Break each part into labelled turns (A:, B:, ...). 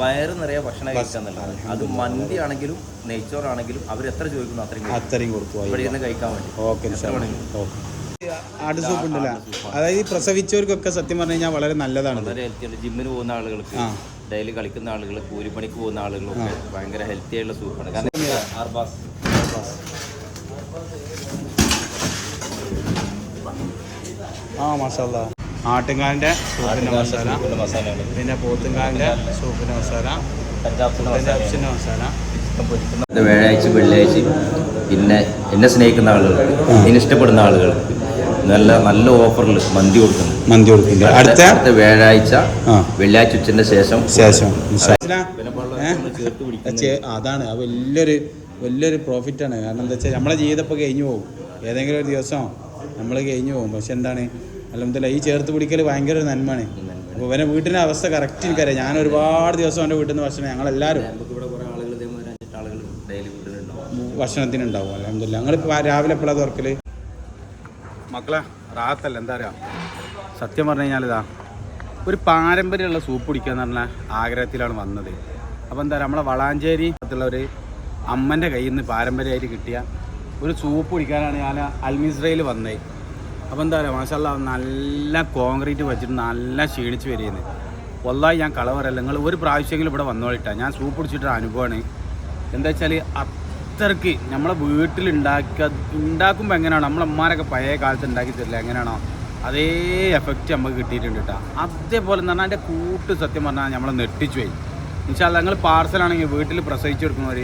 A: വയറ് നിറയെ ഭക്ഷണം കഴിക്കാന്നുള്ളത് അത് മന്തി ആണെങ്കിലും നെയ്ച്ചോറാണെങ്കിലും അവർ എത്ര ചോദിക്കുന്നു അത്രയും.
B: അത്രയും കൊടുത്തു.
A: ഇവിടെ ഇരുന്ന് കഴിക്കാൻ വേണ്ടി.
B: ഓക്കെ. ആട് സൂപ്പ് ഉണ്ടല്ലോ? അതായത് ഈ പ്രസവിച്ചവർക്കൊക്കെ സത്യം പറഞ്ഞു കഴിഞ്ഞാൽ വളരെ നല്ലതാണ്
A: വളരെ ജിമ്മിന് പോകുന്ന ആളുകൾക്ക് ഡെയിലി കളിക്കുന്ന ആളുകൾ കൂലിപ്പണിക്ക് പോകുന്ന ആളുകളൊക്കെ ഭയങ്കര ഹെൽത്തി ആയിട്ടുള്ള സൂപ്പാണ് കാരണം ആർബാസ്
B: ആ മസാല ആട്ടുംകാലിന്റെ സൂപ്പിന്റെ മസാല.
A: സൂപ്പിന്റെ
B: പിന്നെ പോത്തുംകാലിന്റെ സൂപ്പിന്റെ മസാല. പഞ്ചാബ്സിന്റെ മസാല.
A: വ്യാഴാഴ്ച വെള്ളിയാഴ്ച പിന്നെ എന്നെ സ്നേഹിക്കുന്ന ആളുകൾ എന്നെ ഇഷ്ടപ്പെടുന്ന ആളുകൾ. നല്ല നല്ല ഓഫറിൽ മന്തി കൊടുക്കുന്നു.
B: മന്തി കൊടുക്കുന്നു അടുത്ത
A: അടുത്ത? വ്യാഴാഴ്ച വെള്ളിയാഴ്ച ഉച്ചന്റെ ശേഷം
B: ശേഷം. അതാണ്. ആ വലിയൊരു വലിയൊരു പ്രോഫിറ്റാണ് കാരണം എന്താ വെച്ചാൽ നമ്മളെ ജീവിതം ഇപ്പോൾ കഴിഞ്ഞു പോകും. ഏതെങ്കിലും ഒരു ദിവസം നമ്മൾ കഴിഞ്ഞു പോകും. പക്ഷെ എന്താണ്? അല്ലെന്നില്ല ഈ ചേർത്ത് പിടിക്കൽ ഭയങ്കര ഒരു നന്മയാണ്. അപ്പോൾ ഇവനെ വീട്ടിന്റെ അവസ്ഥ കറക്റ്റ് എനിക്കറിയാം. ഞാൻ ഒരുപാട് ദിവസം എന്റെ വീട്ടിൽ നിന്ന് ഭക്ഷണം ഞങ്ങളെല്ലാവരും ഭക്ഷണത്തിനുണ്ടാവും അലഹമില്ല ഞങ്ങളിപ്പോൾ രാവിലെ എപ്പോഴാണ് തുറക്കൽ മക്കളെ റാത്തല്ല എന്താ പറയുക സത്യം പറഞ്ഞു കഴിഞ്ഞാൽ ഇതാ ഒരു പാരമ്പര്യമുള്ള സൂപ്പ് കുടിക്കുക എന്ന് പറഞ്ഞ ആഗ്രഹത്തിലാണ് വന്നത്. അപ്പോൾ എന്താ പറയുക നമ്മളെ വളാഞ്ചേരി ഉള്ള ഒരു അമ്മന്റെ കയ്യിൽ നിന്ന് പാരമ്പര്യമായിട്ട് കിട്ടിയ ഒരു സൂപ്പ് കുടിക്കാനാണ് ഞാൻ അൽമിസ്രയിൽ വന്നത് അപ്പോൾ എന്താ പറയുക മാഷല്ല നല്ല കോൺക്രീറ്റ് വെച്ചിട്ട് നല്ല ക്ഷീണിച്ച് വരികയെന്ന് ഒന്നായി ഞാൻ കളവറല്ല നിങ്ങൾ ഒരു പ്രാവശ്യമെങ്കിലും ഇവിടെ വന്നോളിട്ടാ. ഞാൻ സൂപ്പ് പിടിച്ചിട്ടൊരു അനുഭവമാണ് എന്താ വെച്ചാൽ അത്രയ്ക്ക് നമ്മളെ വീട്ടിൽ ഉണ്ടാക്കുക ഉണ്ടാക്കുമ്പോൾ എങ്ങനെയാണോ നമ്മളെ അമ്മാരൊക്കെ പഴയ കാലത്ത് ഉണ്ടാക്കി തരില്ല എങ്ങനെയാണോ അതേ എഫക്റ്റ് നമുക്ക് കിട്ടിയിട്ടുണ്ട് കേട്ടോ അതേപോലെ എന്ന് പറഞ്ഞാൽ അതിന്റെ കൂട്ട് സത്യം പറഞ്ഞാൽ നമ്മളെ നെട്ടിച്ചു പോയി. എന്നുവെച്ചാൽ ഞങ്ങൾ പാർസലാണെങ്കിൽ വീട്ടിൽ പ്രസവിച്ചു കൊടുക്കുന്നവർ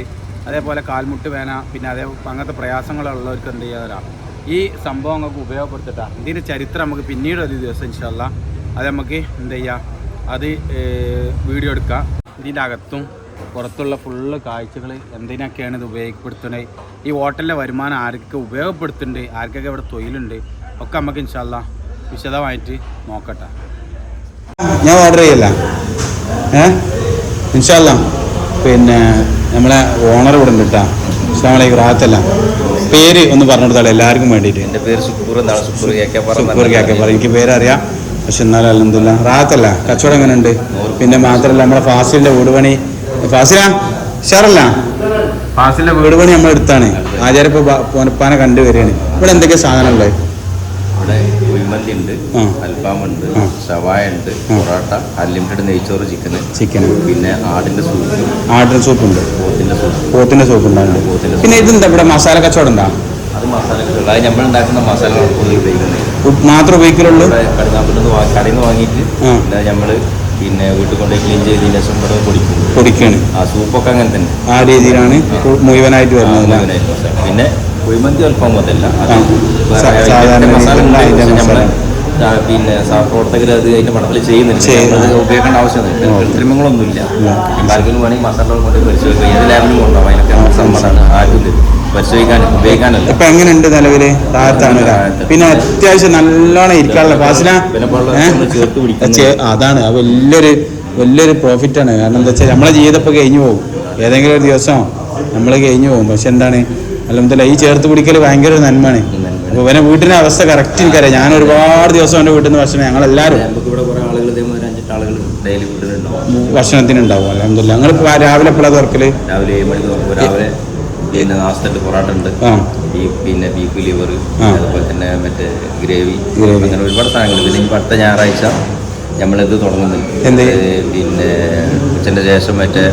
B: അതേപോലെ കാൽമുട്ട് വേന പിന്നെ അതേ അങ്ങനത്തെ പ്രയാസങ്ങളുള്ളവർക്ക് എന്ത് ചെയ്യാതാ ഈ സംഭവം നമുക്ക് ഉപയോഗപ്പെടുത്തിട്ടാണ് ഇതിന്റെ ചരിത്രം നമുക്ക് പിന്നീട് ഒരു ദിവസം ഇൻഷല്ല അത് നമുക്ക് എന്ത് ചെയ്യാം? അത് വീഡിയോ എടുക്കാം. ഇതിന്റെ അകത്തും പുറത്തുള്ള ഫുള്ള് കാഴ്ചകൾ എന്തിനൊക്കെയാണ് ഇത് ഉപയോഗപ്പെടുത്തുന്നത്? ഈ ഹോട്ടലിലെ വരുമാനം ആർക്കൊക്കെ ഉപയോഗപ്പെടുത്തുന്നുണ്ട്? ആർക്കൊക്കെ ഇവിടെ തൊഴിലുണ്ട്? ഒക്കെ നമുക്ക് ഇൻഷല്ല വിശദമായിട്ട് നോക്കട്ടെ. ഞാൻ ഓർഡർ ചെയ്യല്ല. ഏ? ഇൻഷല്ല പിന്നെ നമ്മളെ ഓണർ ഇവിടെ ഉണ്ട് കേട്ടോ ഈ റാത്തല്ല പേര് ഒന്ന് പറഞ്ഞു എല്ലാവർക്കും വേണ്ടിയിട്ട്?
A: എന്റെ പേര് സുക്കൂർ എന്നാണ്. സുക്കൂർ കേക്കപ്പറ
B: സുക്കൂർ കേക്കെ പറയും എനിക്ക് പേരറിയാം. പക്ഷെ എന്നാലും അല്ലെന്നില്ല റാത്തല്ല കച്ചവടം എങ്ങനെ ഉണ്ട് പിന്നെ മാത്രമല്ല നമ്മളെ ഫാസിലിന്റെ വീട് പണി ഫാസില? ഷാറല്ല ഫാസിലിന്റെ വീട് പണി നമ്മൾ എടുത്താണ് ആചാര്യപ്പോ പോനപ്പാനെ കണ്ടുവരികയാണ്. ഇവിടെ എന്തൊക്കെ സാധനമുള്ളത്
A: ഇവിടെ കുഴിമന്തി ഉണ്ട് അൽഫാം
B: ഉണ്ട്.
A: ഷവായ ഉണ്ട് പൊറോട്ട അൺലിമിറ്റഡ് നെയ്ച്ചോറ് ചിക്കൻ
B: ചിക്കൻ
A: പിന്നെ ആടിന്റെ സൂപ്പ്.
B: ആടിന്റെ സൂപ്പ് ഉണ്ട്
A: പോത്തിന്റെ സൂപ്പ്.
B: പോത്തിന്റെ സൂപ്പ്
A: പോത്തിന്റെ
B: പിന്നെ ഇതെന്താ ഇവിടെ മസാല കച്ചവടം ഉണ്ടാ
A: അത് മസാല കച്ചവടം. അത് നമ്മൾ ഉണ്ടാക്കുന്ന കൂടുതൽ ഉപയോഗിക്കുന്നത്.
B: മാത്രം ഉപയോഗിക്കലുള്ളൂ?
A: ഇവിടെ കടന്നാപ്പിട്ട് കടയിൽ നിന്ന് വാങ്ങിയിട്ട്
B: ഞമ്മൾ
A: പിന്നെ നമ്മൾ പിന്നെ വീട്ടിൽ കൊണ്ടുപോയി ക്ലീൻ ചെയ്തതിന് ശേഷം ഇവിടെ പൊടിക്കും.
B: പൊടിക്കാണ്.
A: ആ സൂപ്പൊക്കെ അങ്ങനെ തന്നെ.
B: ആ രീതിയിലാണ് മുഴുവനായിട്ട് വരുന്നത്
A: മസാല. പിന്നെ കുഴിമന്തി അൽഫാം അതല്ല പിന്നെ പ്രവർത്തകർ അത് അതിന്റെ പടത്തിൽ ചെയ്യുന്നുണ്ട്.
B: ചെയ്യുന്നു.
A: അത് ഉപയോഗിക്കേണ്ട ആവശ്യമൊന്നുമില്ല കൃത്രിമങ്ങളൊന്നുമില്ല. ആർക്കെങ്കിലും വേണമെങ്കിൽ മസാല കൊണ്ട് പരിശോധിക്കുക ഏത് ലാബിലും കൊണ്ടുപോകാം. അതിനൊക്കെ സമ്മതമാണ് ആർക്കും ഇത് പരിശോധിക്കാൻ ഉപയോഗിക്കാനല്ല.
B: ഇപ്പൊ എങ്ങനെയുണ്ട് നിലവിൽ? താഴത്താണ്. പിന്നെ അത്യാവശ്യം നല്ലോണം ഇരിക്കാനുള്ള. ചെ- അതാണ്. അത് വലിയൊരു വലിയൊരു പ്രോഫിറ്റ് ആണ് കാരണം എന്താ വെച്ചാൽ നമ്മളെ ജീവിതം ഇപ്പൊ കഴിഞ്ഞു പോകും. ഏതെങ്കിലും ഒരു ദിവസം നമ്മൾ കഴിഞ്ഞു പോകും. പക്ഷെ എന്താണ്? അല്ലെന്നില്ല ഈ ചേർത്ത് പിടിക്കൽ ഭയങ്കര ഒരു നന്മയാണ്. അപ്പോൾ ഇവനെ വീട്ടിന്റെ അവസ്ഥ കറക്റ്റ് എനിക്കറിയാം. ഞാൻ ഒരുപാട് ദിവസം എന്റെ വീട്ടിൽ നിന്ന് ഭക്ഷണം ഞങ്ങളെല്ലാവരും ഭക്ഷണത്തിനുണ്ടാവും അലഹമില്ല ഞങ്ങൾ രാവിലെ എപ്പോഴാണ് തുറക്കൽ?
A: രാവിലെ ഏഴ് മണിക്ക് തുറക്കും. രാവിലെ പിന്നെ പൊറോട്ട ഉണ്ട്. ബീഫ് പിന്നെ ബീഫ് ലിവർ അതുപോലെ തന്നെ മറ്റേ ഗ്രേവി. അങ്ങനെ ഒരുപാട് സാധനങ്ങൾ. പിന്നെ ഇനി അടുത്ത ഞായറാഴ്ച നമ്മളിത് തുടങ്ങുന്നുണ്ട് പിന്നെ ഉച്ചന്റെ ശേഷം മറ്റേ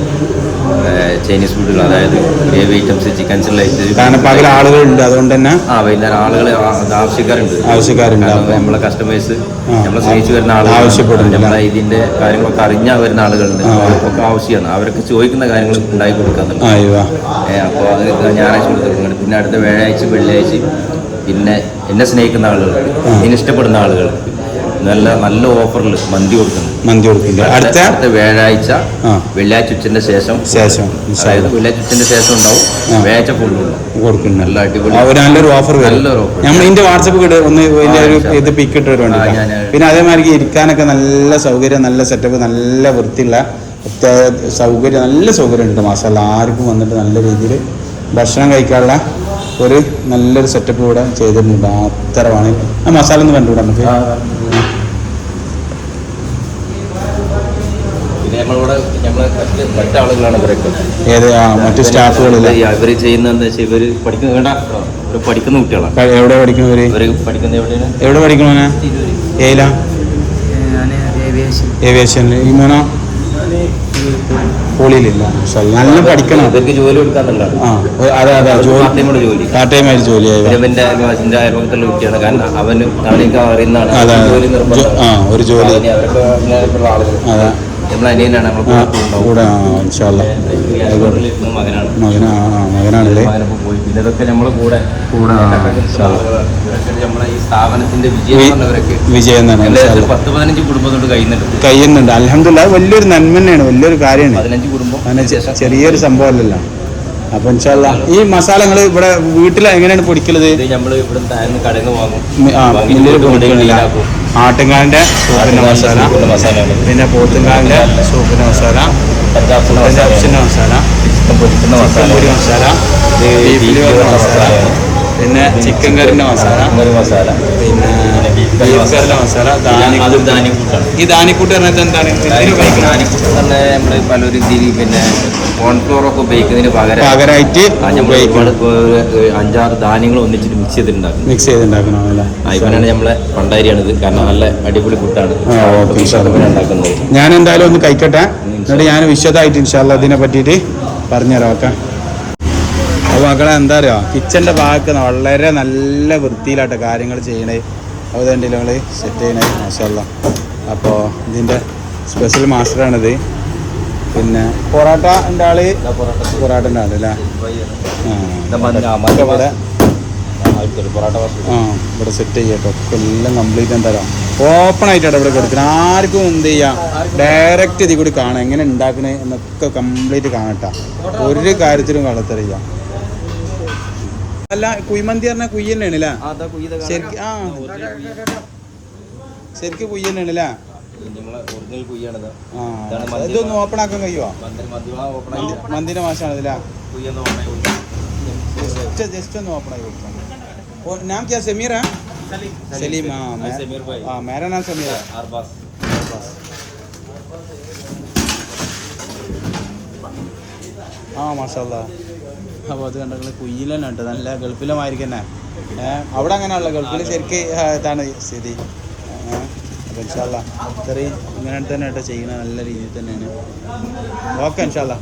A: ചൈനീസ് ഫുഡുകൾ അതായത് ഗ്രേവി ഐറ്റംസ് ചിക്കൻസിലായിട്ട്
B: കാരണം പകൽ ആളുകളുണ്ട് അതുകൊണ്ട് തന്നെ
A: ആ വൈകുന്നേരം ആളുകൾ ആവശ്യക്കാരുണ്ട്.
B: ആവശ്യക്കാരുണ്ട്
A: നമ്മളെ കസ്റ്റമേഴ്സ്. നമ്മളെ സ്നേഹിച്ച് വരുന്ന ആളുകൾ
B: ആവശ്യപ്പെടുന്നുണ്ട്.
A: നമ്മളെ ഇതിന്റെ കാര്യങ്ങളൊക്കെ അറിഞ്ഞ വരുന്ന ആളുകളുണ്ട്. അവർക്കൊക്കെ ആവശ്യമാണ്. അവരൊക്കെ ചോദിക്കുന്ന കാര്യങ്ങൾ ഉണ്ടാക്കി
B: കൊടുക്കാറുണ്ട്
A: അപ്പോൾ അത് ഞായറാഴ്ച കൊടുത്തിട്ടുണ്ട് പിന്നെ അടുത്ത വ്യാഴാഴ്ച വെള്ളിയാഴ്ച പിന്നെ എന്നെ സ്നേഹിക്കുന്ന ആളുകൾ എന്നെ ഇഷ്ടപ്പെടുന്ന ആളുകൾക്ക് നല്ല നല്ല ഓഫറിൽ മന്തി കൊടുക്കുന്നുണ്ട്
B: മന്തി കൊടുക്കുന്നുണ്ട്. അടുത്ത
A: അടുത്ത? വ്യാഴാഴ്ച വെള്ളിയാഴ്ച ഉച്ചന്റെ ശേഷം
B: ശേഷം.
A: അതായത് വെള്ളിയാഴ്ച ഉച്ചന്റെ ശേഷം ഉണ്ടാവും. വ്യാഴാഴ്ച ഫുള്ളുണ്ടാവും
B: കൊടുക്കുന്നുണ്ട്.
A: നല്ല അടിപൊളി.
B: നല്ലൊരു ഓഫർ
A: നല്ലൊരു ഓഫർ
B: നമ്മൾ ഇതിന്റെ വാട്സപ്പ് കിട്ടും ഒന്ന് ഇതിന്റെ ഒരു
A: ആ,
B: ഇത് പിക്ക് ഇട്ട് പിന്നെ അതേമാതിരി ഇരിക്കാനൊക്കെ നല്ല സൗകര്യം നല്ല സെറ്റപ്പ് നല്ല വൃത്തിയുള്ള സൗകര്യം നല്ല സൗകര്യം ഉണ്ട് മാസമല്ല ആർക്കും വന്നിട്ട് നല്ല രീതിയിൽ ഭക്ഷണം കഴിക്കാനുള്ള ഒരു നല്ലൊരു സെറ്റപ്പ് ഇവിടെ ചെയ്തിട്ടുണ്ട്. അത്തരമാണ് ആ മസാല ഒന്ന് കണ്ടുകൂടെ നമുക്ക്
A: നമ്മളിവിടെ നമ്മളെ മറ്റ് മറ്റാളുകളാണ് ഇവരൊക്കെ.
B: ഏത് മറ്റു സ്റ്റാഫുകളില്ല
A: ഇവർ ചെയ്യുന്നത് എന്താ വെച്ചാൽ ഇവർ പഠിക്കുന്ന വേണ്ട ഇവർ പഠിക്കുന്ന കുട്ടികളാണ്.
B: എവിടെ പഠിക്കുന്നവർ
A: ഇവർ പഠിക്കുന്നത് എവിടെയാണ്?
B: എവിടെ പഠിക്കണോനെ ഏല ഏവിയേഷനിൽ ഈ മൂന്നോ പോളിയിലില്ല. നല്ല പഠിക്കണം.
A: ഇവർക്ക് ജോലി കൊടുക്കാന്നുള്ളതാണ്
B: ആ അതെ അതെ ജോലി.
A: പാർട്ട് ടൈം ജോലി
B: പാർട്ട് ടൈം ആയിട്ട് ജോലി
A: ഇവന്റെ അയൽവക്കത്തിന്റെ അയൽവക്കത്തുള്ള കുട്ടിയാണ്. കാരണം അവന് അവനൊക്കെ അറിയുന്നതാണ്. ജോലി നിർബന്ധം
B: ആ ഒരു ജോലി.
A: അവരൊക്കെ ആളുകൾ
B: അതെ.
A: അനിയനാണ് കൂടെ മകനാണ്.
B: മകനാണല്ലേ?
A: ഇതൊക്കെ നമ്മളെ കൂടെ
B: കൂടെ
A: വിജയം കഴിയുന്നുണ്ട്
B: അലഹമില്ല വലിയൊരു നന്മ തന്നെയാണ് വലിയൊരു കാര്യമാണ്. ചെറിയൊരു സംഭവം അല്ലല്ലോ അപ്പൊ ഇൻഷാല്ല ഈ മസാല നിങ്ങൾ ഇവിടെ വീട്ടിൽ എങ്ങനെയാണ് പൊടിക്കലത്?
A: ഇത് നമ്മൾ ഇവിടെ താഴ്ന്ന് കടയിൽ നിന്ന് വാങ്ങും.
B: മി- ആ
A: വാങ്ങി
B: മില്ലിൽ
A: കൊണ്ട്
B: പൊടിക്കണില്ല.
A: clean ആക്കും.
B: ആട്ടുംകാലിന്റെ സൂപ്പിന്റെ മസാല പിന്നെ പോത്തുംകാലിന്റെ സൂപ്പിന്റെ മസാല. പഞ്ചാബ്സിന്റെ മസാല. പൊരി
A: മസാല.
B: മസാല. ബീഫ് പിന്നെ ചിക്കൻ കറിന്റെ മസാല.
A: മസാല.
B: പിന്നെ ഈ ധാന്യക്കൂട്ട് പറഞ്ഞത് എന്താണ്?
A: ധാന്യക്കൂട്ട് തന്നെ നമ്മൾ പലരും ഇതിൽ പിന്നെ കോൺഫ്ലോർ ഒക്കെ ഉപയോഗിക്കുന്നതിന് പകരം
B: പകരമായിട്ട്
A: അഞ്ചാറ് ധാന്യങ്ങൾ ഒന്നിച്ചിട്ട് മിക്സ് ചെയ്തിട്ടുണ്ടാക്കും.
B: മിക്സ്
A: ചെയ്തിട്ടുണ്ടാക്കണം ഇവനാണ് നമ്മളെ പണ്ടാരിയാണിത്. കാരണം നല്ല അടിപൊളി കുട്ടാണ്. ഉണ്ടാക്കുന്നത്.
B: ഞാൻ എന്തായാലും ഒന്ന് കഴിക്കട്ടെ. എന്നിട്ട് ഞാൻ വിശദമായിട്ട് ഇൻഷാല്ല ഇതിനെ പറ്റിയിട്ട് പറഞ്ഞുതരാം ഓക്കെ? അപ്പോൾ മക്കളെ എന്താ അറിയുക കിച്ചന്റെ ഭാഗത്ത് വളരെ നല്ല വൃത്തിയിലായിട്ട് കാര്യങ്ങൾ ചെയ്യണേ. അത് തന്നെ ഞങ്ങൾ സെറ്റ് ചെയ്യണേ മാഷല്ല അപ്പോൾ ഇതിന്റെ സ്പെഷ്യൽ മാസ്റ്ററാണിത് പിന്നെ പൊറോട്ടന്റെ ആൾ പൊറോട്ടന്റെ ആൾ അല്ലേ? ഇവിടെ
A: പൊറോട്ട
B: ആ ഇവിടെ സെറ്റ് ചെയ്യട്ടോ എല്ലാം കംപ്ലീറ്റ് എന്താ ഓപ്പൺ ആയിട്ടാണ് ഇവിടെ കൊടുക്കുന്നത് ആർക്കും എന്ത് ചെയ്യാം? ഡയറക്റ്റ് ഇതിൽ കൂടി കാണാം. എങ്ങനെ ഉണ്ടാക്കണേ എന്നൊക്കെ കംപ്ലീറ്റ് കാണട്ടാ ഒരു കാര്യത്തിലും കളത്തറിയാം അല്ല കുയ്മന്തി പറഞ്ഞ കുയ്യ തന്നെയാണ് അല്ലേ ശരിക്കും ആ. കുയ്യ തന്നെയാണ് ഇതൊന്ന് ഓപ്പൺ ആക്കാൻ കഴിയുമോ മന്തിന്റെ
A: മാഷാണല്ലേ
B: ജസ്റ്റ് ജസ്റ്റ് ഒന്ന് ഓപ്പൺ ആയി കൊടുക്കാം. നാം ക്യാ സെമീർ സലീം. ആ മേരാ നാം
A: സമീർ
B: ആ മാഷാ അപ്പോൾ അത് കണ്ടെങ്കിൽ നല്ല ഗൾഫിലെ മാതിരി തന്നെ. ഏഹ് അവിടെ അങ്ങനെയുള്ള ഗൾഫിൽ ശരിക്ക് ഇതാണ് സ്ഥിതി. ഏഹ് അപ്പോൾ ഇൻഷാല്ല ഇത്രയും ഇങ്ങനെ തന്നെ കേട്ടോ ചെയ്യുന്നത് നല്ല രീതിയിൽ തന്നെയാണ്. ഓക്കെ ഇൻഷാല്ല.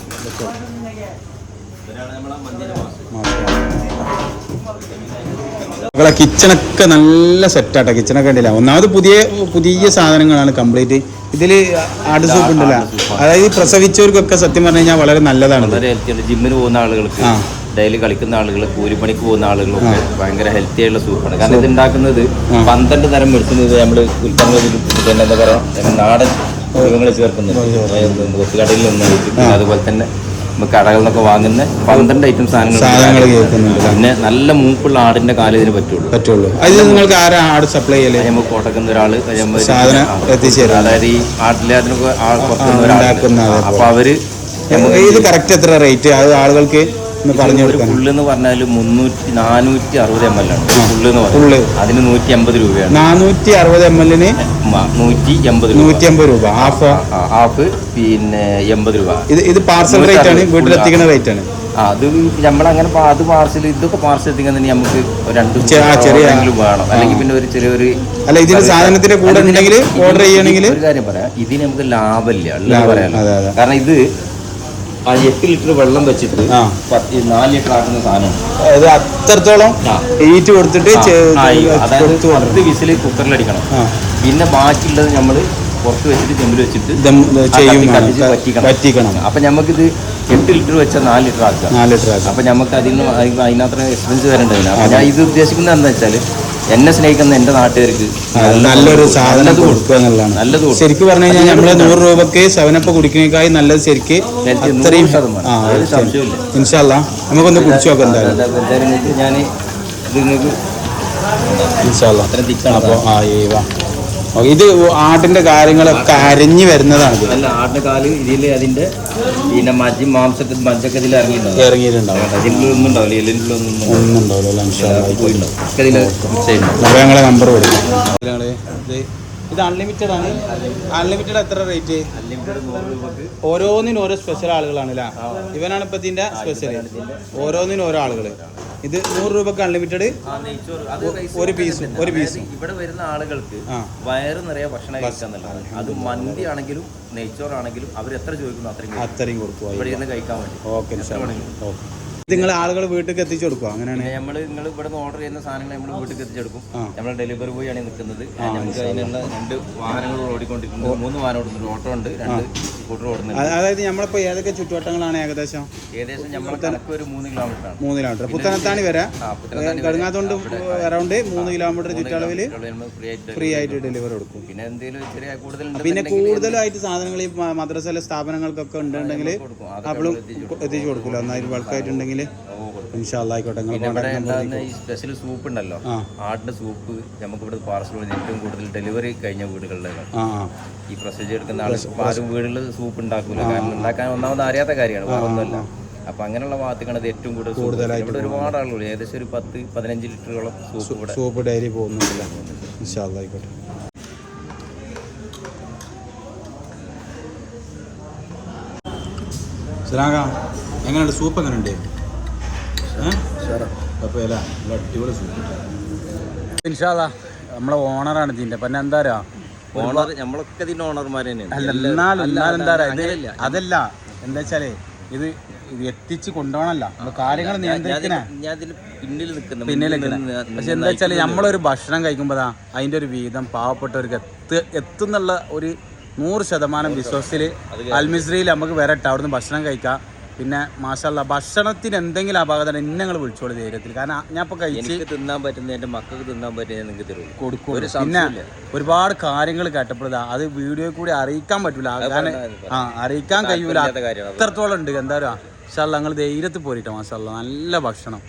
B: മക്കളെ കിച്ചണൊക്കെ നല്ല സെറ്റാട്ടോ. കിച്ചണൊക്കെ ഉണ്ടല്ല ഒന്നാമത് പുതിയ പുതിയ സാധനങ്ങളാണ് കംപ്ലീറ്റ്. ഇതിൽ ആട് സൂപ്പ് ഉണ്ടല്ലോ. അതായത് പ്രസവിച്ചവർക്കൊക്കെ സത്യം പറഞ്ഞു കഴിഞ്ഞാൽ വളരെ നല്ലതാണ്
A: ജിമ്മിന് പോകുന്ന ആളുകൾക്ക്.
B: ആ.
A: ഡെയിലി കളിക്കുന്ന ആളുകൾ കൂലിപ്പണിക്ക് പോകുന്ന ആളുകളൊക്കെ ഭയങ്കര ഹെൽത്തി ആയിട്ടുള്ള സൂപ്പാണ് കാരണം ഇത് ഉണ്ടാക്കുന്നത്. പന്ത്രണ്ട് തരം മെഡിസിൻ നമ്മൾ ഉൽപ്പന്നങ്ങൾ പിന്നെ എന്താ പറയുക നാടൻ മൃഗങ്ങൾ ചേർക്കുന്നുണ്ട്. കടയിൽ നിന്ന് അതുപോലെ തന്നെ കടകളിൽ നിന്നൊക്കെ വാങ്ങുന്ന പന്ത്രണ്ട് ഐറ്റം
B: സാധനങ്ങൾ
A: പിന്നെ നല്ല മൂപ്പുള്ള ആടിന്റെ കാലം ഇതിന് പറ്റുള്ളൂ.
B: നിങ്ങൾക്ക് ആരാ ആട് സപ്ലൈ ചെയ്യൽ?
A: അത് നമുക്ക് കോട്ടക്കുന്ന ഒരാൾ
B: എത്തിച്ചേരും.
A: അതായത് ഈ ആട്ടിലെ അതിനൊക്കെ അപ്പൊ അവർ
B: ഇത് കറക്റ്റ് എത്ര റേറ്റ് അത് ആളുകൾക്ക്
A: എന്ന് പറഞ്ഞാൽ മുന്നൂറ്റി നാനൂറ്റി അറുപത് എം എൽ ആണ്.
B: ആ.
A: ഫുള്ള് എന്ന്
B: ഫുള്ള്.
A: അതിന് നൂറ്റി അമ്പത് രൂപയാണ്.
B: നാനൂറ്റി അറുപത് എം എല്ലിന്
A: നൂറ്റി എൺപത് രൂപ.
B: നൂറ്റി അമ്പത് രൂപ ഹാഫ്.
A: ഹാഫ് പിന്നെ എൺപത് രൂപ.
B: ഇത് ഇത് പാർസൽ റേറ്റ് ആണ്. വീട്ടിലെത്തിക്കുന്ന റേറ്റ് ആണ്.
A: അത് നമ്മളങ്ങനെ അത് പാർസൽ ഇതൊക്കെ പാർസൽ എത്തിക്കാൻ തന്നെ നമുക്ക് രണ്ട്
B: ചെ- ആ, ചെറിയ-
A: എങ്കിലും വേണം. അല്ലെങ്കിൽ പിന്നെ ഒരു ചെറിയൊരു
B: അല്ല ഇതിന് സാധനത്തിന്റെ കൂടെ ഉണ്ടെങ്കിൽ ഓർഡർ ചെയ്യണമെങ്കിൽ
A: ഒരു കാര്യം പറയാം. ഇതിന് നമുക്ക് ലാഭമില്ല.
B: അതെ.
A: കാരണം ഇത് ആ എട്ട് ലിറ്റർ വെള്ളം വെച്ചിട്ട്
B: ആ.
A: പത്ത് നാല് ലിറ്റർ ആക്കുന്ന സാധനമാണ്.
B: അത് അത്രത്തോളം
A: ആ.
B: ഈറ്റ് കൊടുത്തിട്ട്
A: ആ,
B: ചെ-
A: ആ, ഈ അതായത്
B: കൊടുത്ത്
A: പത്ത് വിസിൽ കുക്കറിലടിക്കണം
B: ആ.
A: പിന്നെ ബാക്കിയുള്ളത് നമ്മൾ പുറത്ത് വെച്ചിട്ട് ചെമ്പിൽ വെച്ചിട്ട്
B: ദം
A: ആ കത്തി. കത്തിച്ച് വറ്റിക്കണം
B: വറ്റിക്കണം
A: അപ്പൊ നമുക്കിത് എട്ട് ലിറ്റർ വെച്ചാൽ നാല് ലിറ്റർ ആക്കുക
B: നാല് ലിറ്റർ ആക്കാം.
A: അപ്പൊ നമുക്ക് അതിന് അതി- അതിനത്ര എക്സ്പെൻസ് വരേണ്ടതില്ല. അപ്പൊ ഞാൻ ഇത് ഉദ്ദേശിക്കുന്നത് എന്താ വെച്ചാൽ എന്നെ സ്നേഹിക്കുന്ന എന്റെ നാട്ടുകാർക്ക്
B: നല്ലൊരു സാധനം കൊടുക്കുക എന്നുള്ളതാണ്. ശരിക്കും പറഞ്ഞു കഴിഞ്ഞാൽ
A: നമ്മൾ
B: നൂറ് രൂപക്ക് സെവനപ്പ് കുടിക്കുന്നേക്കായി നല്ലത് ശരിക്ക് അത്രയും. ഇൻഷാല്ല നമുക്കൊന്ന് കുടിച്ചു നോക്കാം എന്തായാലും.
A: ഞാൻ
B: ഇൻഷാല്ല
A: അത്രയും തിക്കാണ്
B: അപ്പോൾ ആ ഈ വാ. ഓക്കേ, ഇത് ആട്ടിന്റെ കാര്യങ്ങളൊക്കെ അരഞ്ഞു വരുന്നതാണ് അല്ല
A: ആട്ടിന്റെ ആടിന്റെ കാൽ ഇതിൽ അതിന്റെ പിന്നെ മജ്ജി മാംസത്തിൽ മജ്ജൊക്കെ ഇതിൽ ഇറങ്ങിയിട്ടുണ്ടാവും.
B: ഇറങ്ങിയിട്ടുണ്ടാവും.
A: അതിലൊന്നും ഉണ്ടാവില്ല എല്ലിന്റെ ഒന്നും ഉണ്ടാവില്ല.
B: ഞങ്ങളെ നമ്പർ കൊടുക്കും. ഇത്. അൺലിമിറ്റഡ് ആണ്. അൺലിമിറ്റഡ് എത്ര റേറ്റ് ഓരോന്നിനും ഓരോ സ്പെഷ്യൽ ആളുകളാണ് അല്ലേ? ഇവനാണ് ഇപ്പൊ ഇതിന്റെ സ്പെഷ്യൽ ഓരോന്നിനും ഓരോ ആളുകൾ ഇത് നൂറ് രൂപക്ക് അൺലിമിറ്റഡ് ഒരു പീസും ഒരു പീസും
A: ഇവിടെ വരുന്ന ആളുകൾക്ക് വയറ് നിറയെ ഭക്ഷണം കഴിക്കാന്നുള്ളത് അത് മന്തി ആണെങ്കിലും നെയ്ച്ചോർ ആണെങ്കിലും അവർ എത്ര ചോദിക്കുന്നു അത്രയും.
B: അത്രയും കൊടുക്കുക
A: ഇവിടെ ഇരുന്ന് കഴിക്കാൻ വേണ്ടി.
B: Okay okay. നിങ്ങൾ ആളുകൾ വീട്ടിൽ എത്തിച്ചു കൊടുക്കുക അങ്ങനെയാണ്?
A: നമ്മൾ നിങ്ങൾ ഇവിടെ നിന്ന് ഓർഡർ ചെയ്യുന്ന സാധനങ്ങൾ നമ്മൾ വീട്ടിൽ എത്തിച്ചെടുക്കും
B: കൊടുക്കും.
A: നമ്മൾ ഡെലിവറി ബോയ് ആണ് നിൽക്കുന്നത്. നമുക്ക് അതിനുള്ള രണ്ട് വാഹനങ്ങൾ ഓടിക്കൊണ്ടിരിക്കുന്നത് മൂന്ന് വാഹനം ഓടുന്നുണ്ട് ഓട്ടോ ഉണ്ട് രണ്ട് സ്കൂട്ടർ
B: അതായത് നമ്മളിപ്പോ ഏതൊക്കെ ചുറ്റുവട്ടങ്ങളാണ് ഏകദേശം?
A: ഏകദേശം നമ്മൾ ഒരു മൂന്ന് കിലോമീറ്റർ ആണ്.
B: മൂന്ന് കിലോമീറ്റർ പുത്തനത്താണി വരെ. കടുങ്ങാത്തോണ്ട് അറൗണ്ട് മൂന്ന് കിലോമീറ്റർ ചുറ്റളവിൽ
A: ഫ്രീ ആയിട്ട്
B: ഡെലിവറി കൊടുക്കും.
A: പിന്നെ എന്തെങ്കിലും ചെറിയ കൂടുതൽ
B: പിന്നെ കൂടുതലായിട്ട് സാധനങ്ങൾ ഈ മദ്രസയിലെ സ്ഥാപനങ്ങൾക്കൊക്കെ ഉണ്ടെങ്കിൽ അപ്പോഴും എത്തിച്ചു കൊടുക്കില്ല. നന്നായിട്ട് ബൾക്കായിട്ടുണ്ടെങ്കിൽ ഇൻഷാല്ല ആയിക്കോട്ടെ നിങ്ങൾ
A: ഇവിടെ
B: കോൺടാക്ട്
A: ഉണ്ടാകുന്ന ഈ സ്പെഷ്യൽ സൂപ്പ് ഉണ്ടല്ലോ ആടിന്റെ സൂപ്പ് നമുക്ക് ഇവിടെ പാർസൽ ഏറ്റവും കൂടുതൽ ഡെലിവറി കഴിഞ്ഞ വീടുകളിലാണ് ഈ പ്രൊസീജിയർ എടുക്കുന്ന ആൾ ആരും വീടുകളിൽ സൂപ്പ് ഉണ്ടാക്കൂല. കാരണം ഉണ്ടാക്കാൻ ഒന്നാമത് അറിയാത്ത കാര്യമാണ് ഒന്നുമല്ല അപ്പൊ അങ്ങനെയുള്ള ഭാഗത്തേക്കാണ് ഇത് ഏറ്റവും കൂടുതൽ
B: കൂടുതലായിട്ട്
A: ഇവിടെ ഒരുപാട് ആളുകൾ ഏകദേശം ഒരു പത്ത് പതിനഞ്ച് ലിറ്ററോളം സൂപ്പ് ഇവിടെ
B: സൂപ്പ് ഡയറി പോകുന്നുണ്ടല്ലോ? ഇൻഷാല്ല ആയിക്കോട്ടെ. സിറാക എങ്ങനെയുണ്ട്? സൂപ്പ് എങ്ങനെയുണ്ട്? കുഴപ്പമില്ല നല്ല അടിപൊളി സൂപ്പർ നമ്മളെ ഓണറാണ് ഇതിന്റെ. പിന്നെ എന്താ പറയാ
A: ഓണർ നമ്മളൊക്കെ ഇതിന്റെ ഓണർമാർ തന്നെയാണ്.
B: അതല്ല. എന്താ വെച്ചാലേ ഇത് ഇത് എത്തിച്ച് കൊണ്ടുപോകണല്ല കാര്യങ്ങൾ നിയന്ത്രിക്കണേ.
A: പിന്നിൽ
B: പക്ഷെ എന്താ വെച്ചാൽ നമ്മളൊരു ഭക്ഷണം കഴിക്കുമ്പോഴാ അതിന്റെ ഒരു വീതം പാവപ്പെട്ടവർക്ക് എത്ത് എത്തുന്നുള്ള ഒരു നൂറ് ശതമാനം വിശ്വാസത്തിൽ അൽമിസ്രിയിൽ നമുക്ക് വരട്ടെ. അവിടുന്ന് ഭക്ഷണം കഴിക്കാം. പിന്നെ മാഷല്ല ഭക്ഷണത്തിന് എന്തെങ്കിലും അപാകത ഇന്ന നിങ്ങൾ വിളിച്ചോളൂ ധൈര്യത്തിൽ. കാരണം ഞാൻ ഇപ്പൊ കഴിച്ച്
A: തിന്നാൻ പറ്റുന്ന എന്റെ മക്കൾക്ക് തിന്നാൻ പറ്റുന്ന നിങ്ങൾക്ക് തരും
B: കൊടുക്കും പിന്നെ. ഒരുപാട് കാര്യങ്ങൾ കേട്ടപ്പോഴാ അത് വീഡിയോ കൂടി അറിയിക്കാൻ പറ്റൂല. കാരണം ആ അറിയിക്കാൻ കഴിയൂല. അത്രത്തോളം ഉണ്ട്. എന്താ പറയുക മാഷല്ല നിങ്ങൾ ധൈര്യത്തിൽ പോരിട്ടോ മാഷല്ല നല്ല ഭക്ഷണം.